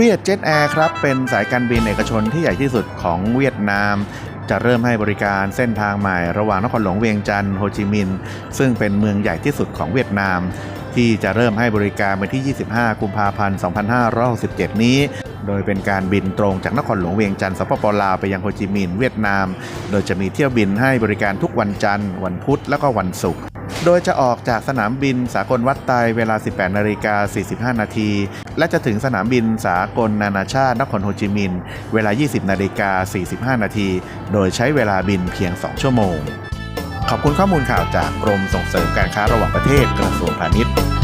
เวียดเจ็ตแอร์ครับเป็นสายการบินเอกชนที่ใหญ่ที่สุดของเวียดนาม จะเริ่มให้บริการเส้นทางใหม่ระหว่างนครหลวงเวียงจันทร์โฮจิมินห์ซึ่งเป็นเมืองใหญ่ที่สุดของเวียดนาม ที่จะเริ่มให้บริการวันที่ 25 กุมภาพันธ์ 2567 นี้ โดยเป็นการบินตรงจากนครหลวงเวียงจันทร์สปปลาวไปยังโฮจิมินห์เวียดนาม โดยจะมีเที่ยวบินให้บริการทุกวันจันทร์ วันพุธและก็วันศุกร์โดยจะออกจากสนามบินสากลวัดไตเวลา 18นาฬิกา45 นาที และจะถึงสนามบินสากลนานาชาตินครโฮจิมินห์เวลา 20นาฬิกา45 นาที โดยใช้เวลาบินเพียง 2 ชั่วโมง ขอบคุณข้อมูลข่าวจากกรมส่งเสริมการค้าระหว่างประเทศกระทรวงพาณิชย์